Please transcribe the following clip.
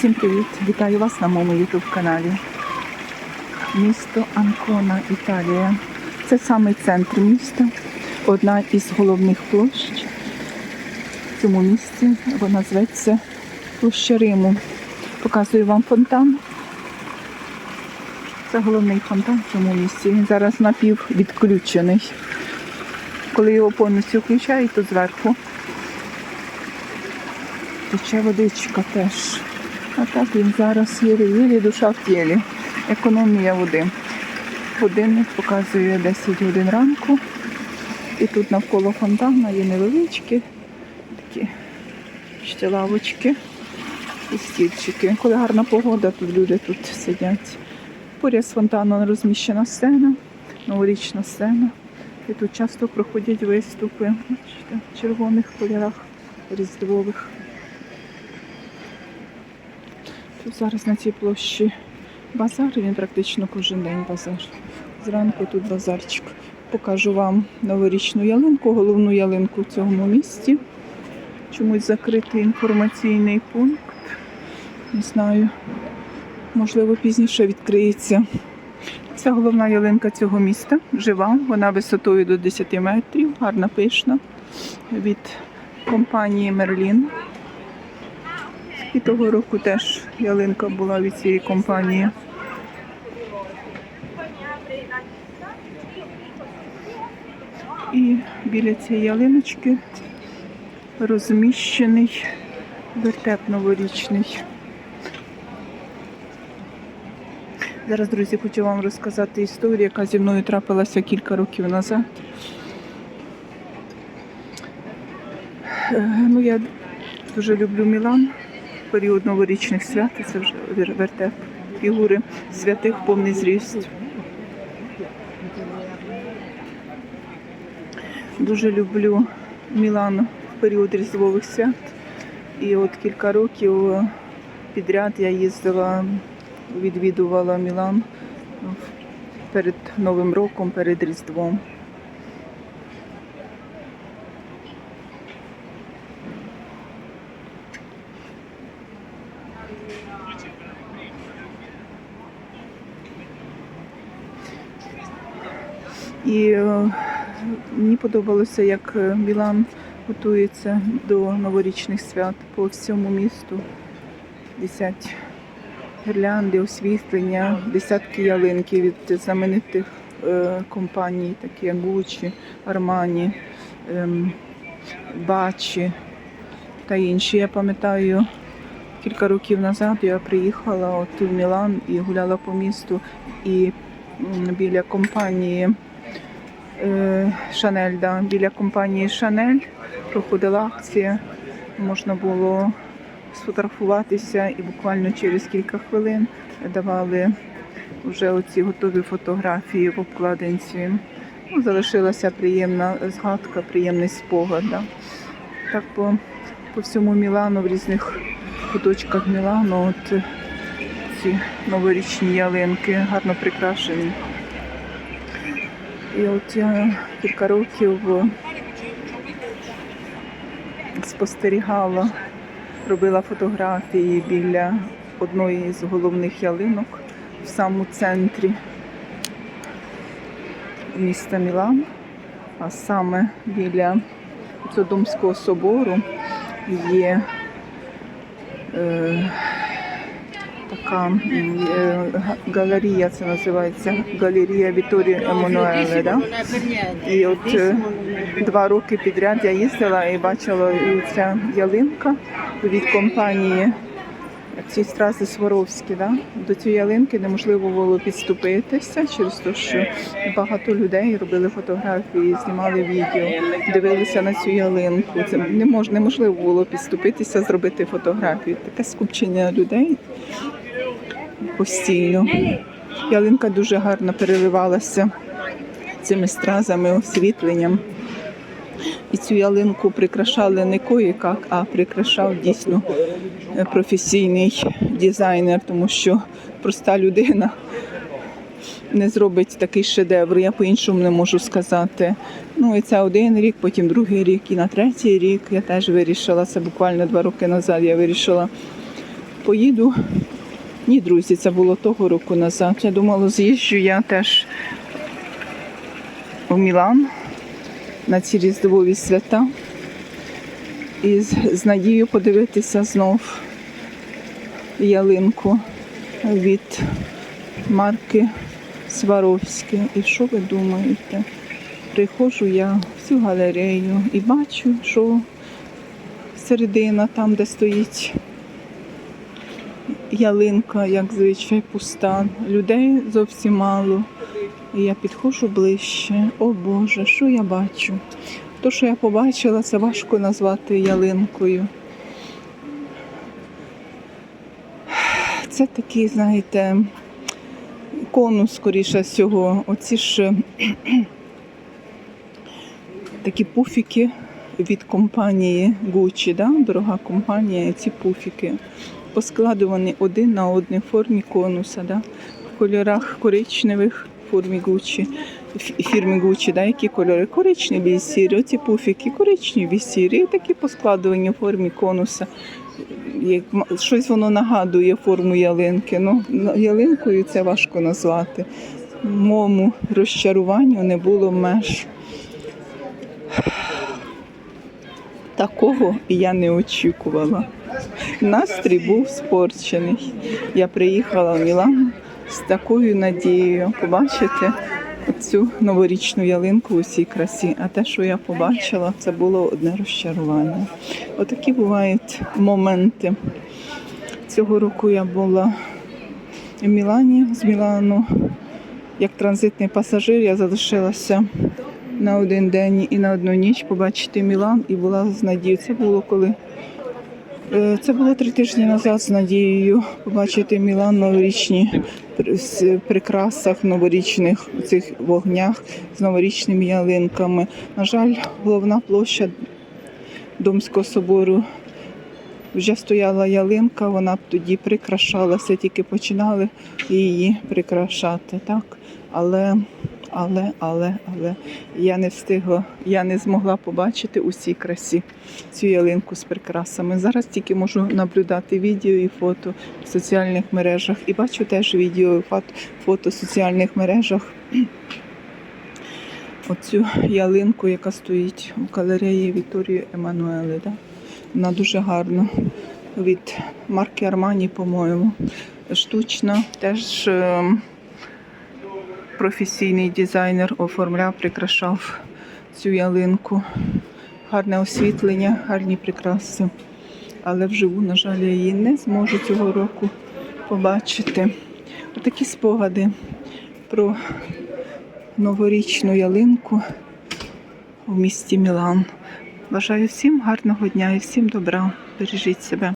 Всім привіт! Вітаю вас на моєму YouTube каналі. Місто Анкона, Італія. Це саме центр міста, одна із головних площ в цьому місті. Вона зветься Площа Риму. Показую вам фонтан. Це головний фонтан в цьому місті. Він зараз напів відключений. Коли його повністю включають, то зверху тече водичка теж. А так він зараз єлі-єлі душа в тілі. Економія води. Годинник показує 10 годин ранку. І тут навколо фонтана є невеличкі такі ще лавочки і стільчики. Коли гарна погода, тут люди тут сидять. Поряд з фонтаном розміщена сцена, новорічна сцена. І тут часто проходять виступи бачите, в червоних кольорах різдвових. Зараз на цій площі базар, він практично кожен день базар. Зранку тут базарчик. Покажу вам новорічну ялинку, головну ялинку в цьому місті. Чомусь закритий інформаційний пункт. Не знаю, можливо, пізніше відкриється. Це головна ялинка цього міста. Жива, вона висотою до 10 метрів, гарна пишна. Від компанії Мерлін. І того року теж ялинка була від цієї компанії. І біля цієї ялиночки розміщений вертеп новорічний. Зараз, друзі, хочу вам розказати історію, яка зі мною трапилася кілька років назад. Е, Ну, я дуже люблю Мілан період новорічних свят. Це вже вертеп фігури святих повний зріст. Дуже люблю Мілан в період різдвових свят. І от кілька років підряд я їздила, відвідувала Мілан перед Новим роком, перед Різдвом. І е, мені подобалося, як е, Мілан готується до новорічних свят по всьому місту. Висять гірлянди, освітлення, десятки ялинки від знаменитих е, компаній, такі як Gucci, Armani, ем, Бачі та інші. Я пам'ятаю, кілька років назад я приїхала от в Мілан і гуляла по місту, і біля компанії Шанель, да, біля компанії Шанель проходила акція. Можна було сфотографуватися і буквально через кілька хвилин давали вже оці готові фотографії в обкладинці. Ну, залишилася приємна згадка, приємний спогад. Да. Так по, по всьому Мілану, в різних куточках Мілану, от е, ці новорічні ялинки гарно прикрашені. І от я кілька років спостерігала, робила фотографії біля одної з головних ялинок в самому центрі міста Мілан, а саме біля Содомського собору є е, така е, галерія, це називається галерія Віторії Еммануеле. Да? І от е, два роки підряд я їздила і бачила і ця ялинка від компанії ці стрази Сваровські. Да? До цієї ялинки неможливо було підступитися через те, що багато людей робили фотографії, знімали відео, дивилися на цю ялинку. Це не мож, неможливо було підступитися, зробити фотографію. Таке скупчення людей постійно. Ялинка дуже гарно переливалася цими стразами, освітленням. І цю ялинку прикрашали не кое-як, а прикрашав дійсно е, професійний дизайнер, тому що проста людина не зробить такий шедевр. Я по-іншому не можу сказати. Ну і це один рік, потім другий рік, і на третій рік я теж вирішила, це буквально два роки назад я вирішила поїду. Ні, друзі, це було того року назад. Я думала, з'їжджу я теж в Мілан на ці різдвові свята. І з надією подивитися знов ялинку від марки Сваровське. І що ви думаєте? Приходжу я в цю галерею і бачу, що середина там, де стоїть ялинка, як звичай, пуста. Людей зовсім мало. І я підходжу ближче. О Боже, що я бачу? То, що я побачила, це важко назвати ялинкою. Це такий, знаєте, конус, скоріше всього. Оці ж такі пуфіки від компанії Gucci, да? дорога компанія, ці пуфіки поскладувані один на один в формі конуса, да? в кольорах коричневих формі Gucci, фірми Gucci, да? які кольори коричневі сірі, оці пуфіки коричневі сірі, такі поскладувані в формі конуса. Як щось воно нагадує форму ялинки. Ну, ялинкою це важко назвати. Моєму розчаруванню не було меж. Такого я не очікувала. Настрій був спорчений. Я приїхала в Мілан з такою надією побачити цю новорічну ялинку у всій красі. А те, що я побачила, це було одне розчарування. Отакі бувають моменти. Цього року я була в Мілані з Мілану. Як транзитний пасажир я залишилася на один день і на одну ніч побачити Мілан і була з надією. Це було коли Е, Це було три тижні назад з надією побачити Мілан новорічні з прикрасах новорічних цих вогнях з новорічними ялинками. На жаль, головна площа Домського собору вже стояла ялинка, вона б тоді прикрашалася, тільки починали її прикрашати, так? Але, але, але, але я не встигла, я не змогла побачити усій красі цю ялинку з прикрасами. Зараз тільки можу наблюдати відео і фото в соціальних мережах. І бачу теж відео і фото, в соціальних мережах. Оцю ялинку, яка стоїть у галереї Вікторії Еммануели. Да? Вона дуже гарна. Від марки Армані, по-моєму. Штучна. Теж е, професійний дизайнер оформляв, прикрашав цю ялинку. Гарне освітлення, гарні прикраси. Але вживу, на жаль, я її не зможу цього року побачити. Отакі спогади про новорічну ялинку у місті Мілан. Бажаю всім гарного дня і всім добра. Бережіть себе.